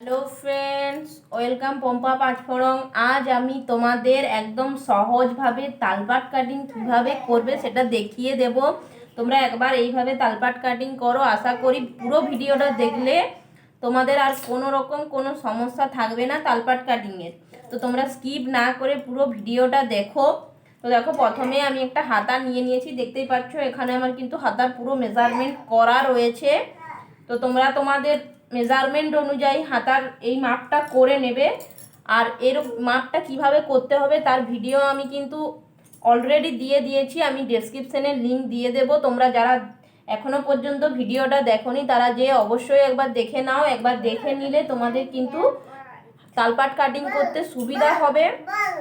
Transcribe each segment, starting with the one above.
Hello friends welcome Pampa পাটফরং আজ আমি তোমাদের একদম সহজভাবে তালপাট কাটিং কীভাবে করবে সেটা দেখিয়ে দেব। তোমরা একবার এইভাবে তালপাট কাটিং করো, আশা করি পুরো ভিডিওটা দেখলে তোমাদের আর কোনো রকম কোনো সমস্যা থাকবে না তালপাট কাটিংয়ের তো তোমরা স্কিপ না করে পুরো ভিডিওটা দেখো। তো দেখো, প্রথমে আমি একটা হাতা নিয়ে নিয়েছি, দেখতেই পাচ্ছ এখানে আমার কিন্তু হাতার পুরো মেজারমেন্ট করা রয়েছে। তো তোমরা তোমাদের মেজারমেন্ট অনুযায়ী হাতার এই মাপটা করে নেবে। আর এর মাপটা কীভাবে করতে হবে তার ভিডিও আমি কিন্তু অলরেডি দিয়ে দিয়েছি। আমি ডেসক্রিপশনে লিঙ্ক দিয়ে দেব। তোমরা যারা এখনও পর্যন্ত ভিডিওটা দেখোনি, তারা যে অবশ্যই একবার দেখে নাও। একবার দেখে নিলে তোমাদের কিন্তু তালপাট কাটিং করতে সুবিধা হবে।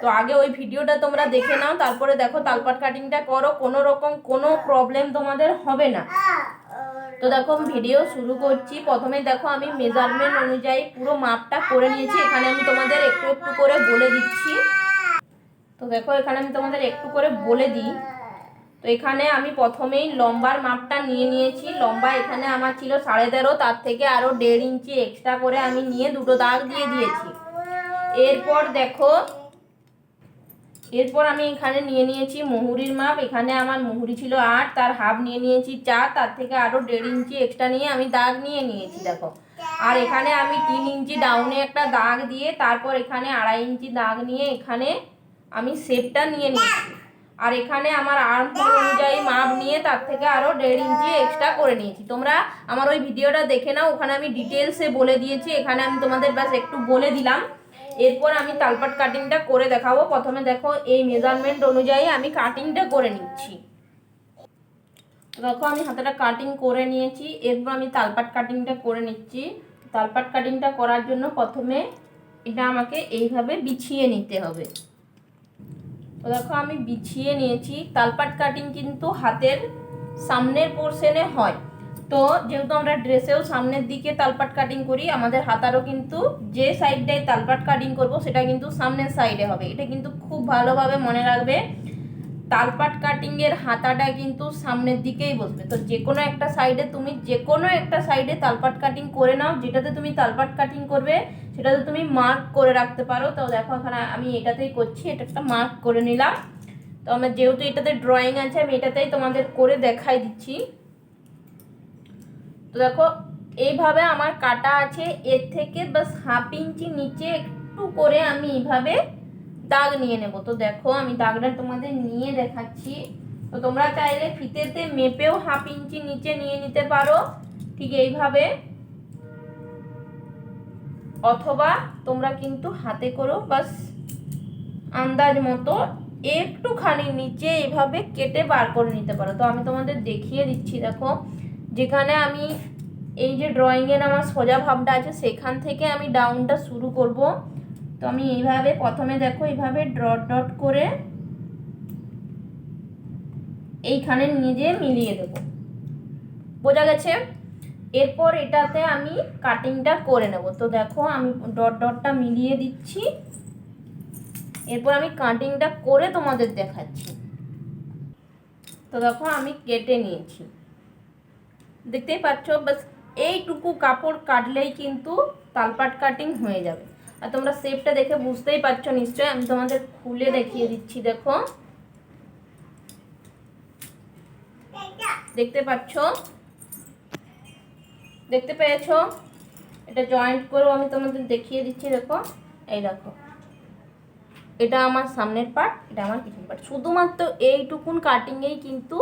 তো আগে ওই ভিডিওটা তোমরা দেখে নাও। তারপরে দেখো তালপাট কাটিংটা করো। কোনো রকম কোনো প্রবলেম তোমাদের হবে না। তো দেখো ভিডিও শুরু করছি। প্রথমে দেখো আমি মেজারমেন্ট অনুযায়ী পুরো মাপটা করে নিয়েছি। এখানে আমি তোমাদের একটু একটু করে বলে দিচ্ছি। তো দেখো, এখানে আমি তোমাদের একটু করে বলে দিই। তো এখানে আমি প্রথমেই লম্বার মাপটা নিয়ে নিয়েছি। লম্বা এখানে আমার ছিল সাড়ে তেরো, তার থেকে আরও দেড় ইঞ্চি এক্সট্রা করে আমি নিয়ে দুটো দাগ দিয়ে দিয়েছি। এরপর দেখো এরপর আমি এখানে নিয়ে নিয়েছি মুহুরির মাপ। এখানে আমার মুহুরি ছিল আট, তার হাফ নিয়ে নিয়েছি চার, তার থেকে আরও দেড় ইঞ্চি এক্সট্রা নিয়ে আমি দাগ নিয়ে নিয়েছি, দেখো। আর এখানে আমি তিন ইঞ্চি ডাউনে একটা দাগ দিয়ে তারপর এখানে আড়াই ইঞ্চি দাগ নিয়ে এখানে আমি শেপটা নিয়ে নিয়েছি। আর এখানে আমার আর্ম অনুযায়ী মাপ নিয়ে তার থেকে আরও দেড় ইঞ্চি এক্সট্রা করে নিয়েছি। তোমরা আমার ওই ভিডিওটা দেখে নাও, ওখানে আমি ডিটেলসে বলে দিয়েছি। এখানে আমি তোমাদের ব্যাস একটু বলে দিলাম। এরপর আমি তালপাট কাটিংটা করে দেখাবো। প্রথমে দেখো, এই মেজারমেন্ট অনুযায়ী আমি কাটিংটা করে নিচ্ছি। দেখো, আমি হাতাটা কাটিং করে নিয়েছি। এরপর আমি তালপাট কাটিংটা করে নিচ্ছি। তালপাট কাটিংটা করার জন্য প্রথমে এটা আমাকে এইভাবে বিছিয়ে নিতে হবে। তো দেখো, আমি বিছিয়ে নিয়েছি। তালপাট কাটিং কিন্তু হাতের সামনের পোর্শনে হয়। তো যেহেতু আমরা ড্রেসেও সামনের দিকে তালপাট কাটিং করি, আমাদের হাতারও কিন্তু যে সাইডটায় তালপাট কাটিং করব, সেটা কিন্তু সামনের সাইডে হবে। এটা কিন্তু খুব ভালোভাবে মনে রাখবে। তালপাট কাটিংয়ের হাতাটা কিন্তু সামনের দিকেই বসবে। তো যে কোনো একটা সাইডে তুমি যে কোনো একটা সাইডে তালপাট কাটিং করে নাও, যেটাতে তুমি তালপাট কাটিং করবে, সেটাতে তুমি মার্ক করে রাখতে পারো। তো দেখো এখানে আমি এটাতেই করছি, এটা একটা মার্ক করে নিলাম। তো আমার যেহেতু এটাতে ড্রয়িং আছে, আমি এটাতেই তোমাদের করে দেখাই দিচ্ছি। তো দেখো, এইভাবে আমার কাটা আছে, এর থেকে বাস হাফ ইঞ্চি নিচে একটু করে আমি এইভাবে দাগ নিয়ে নেব। তো দেখো, আমি দাগটা তোমাদের নিয়ে দেখাচ্ছি। তো তোমরা চাইলে ফিতেতে মেপেও হাফ ইঞ্চি নিচে নিয়ে নিতে পারো। ঠিক এইভাবে। অথবা তোমরা কিন্তু হাতে করো বাস আন্দাজ মতো একটুখানি নিচে এইভাবে কেটে বার করে নিতে পারো। তো আমি তোমাদের দেখিয়ে দিচ্ছি, দেখো। যেখানে আমি এই যে ড্রয়িংয়ের আমার সোজা ভাবটা আছে, সেখান থেকে আমি ডাউনটা শুরু করব। তো আমি এইভাবে প্রথমে দেখো, এইভাবে ডট ডট করে এইখানে নিয়ে যেয়ে মিলিয়ে দেব। বোঝা গেছে? এরপর এটাতে আমি কাটিংটা করে নেব। তো দেখো, আমি ডট ডটটা মিলিয়ে দিচ্ছি। এরপর আমি কাটিংটা করে তোমাদের দেখাচ্ছি। তো দেখো, আমি কেটে নিয়েছি। দেখতেই পাচ্ছ, বাস এইটুকু কাপড় কাটলেই কিন্তু তালপাট কাটিং হয়ে যাবে। আর তোমরা শেপটা দেখে বুঝতেই পারছ নিশ্চয়ই, আমি তোমাদের খুলে দেখিয়ে দিচ্ছি, দেখো। দেখতে পাচ্ছ? দেখতে পেয়েছ? এটা জয়েন্ট করেও আমি তোমাদের দেখিয়ে দিচ্ছি, দেখো। এই দেখো। এটা আমার সামনের পার্ট এটা আমার পিছন পার্ট শুধুমাত্র এইটুকুন কাটিংয়েই কিন্তু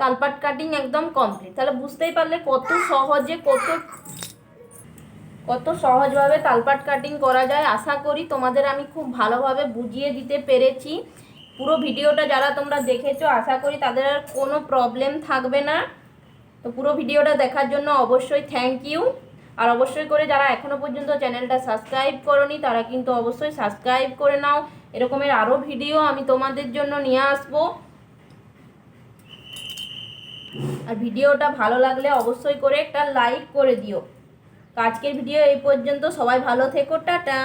তালপাট কাটিং একদম কমপ্লিট তাহলে বুঝতেই পারলে কত সহজে, কত কত সহজভাবে তালপাট কাটিং করা যায়। আশা করি তোমাদের আমি খুব ভালোভাবে বুঝিয়ে দিতে পেরেছি। পুরো ভিডিওটা যারা তোমরা দেখেছ, আশা করি তাদের আর কোনো প্রবলেম থাকবে না। তো পুরো ভিডিওটা দেখার জন্য অবশ্যই থ্যাংক ইউ আর অবশ্যই করে যারা এখনও পর্যন্ত চ্যানেলটা সাবস্ক্রাইব করনি, তারা কিন্তু অবশ্যই সাবস্ক্রাইব করে নাও। এরকমের আরও ভিডিও আমি তোমাদের জন্য নিয়ে আসব। আর ভিডিওটা ভালো লাগলে অবশ্যই করে একটা লাইক করে দিও। আজকের ভিডিও এই পর্যন্ত। সবাই ভালো থেকো, টাটা।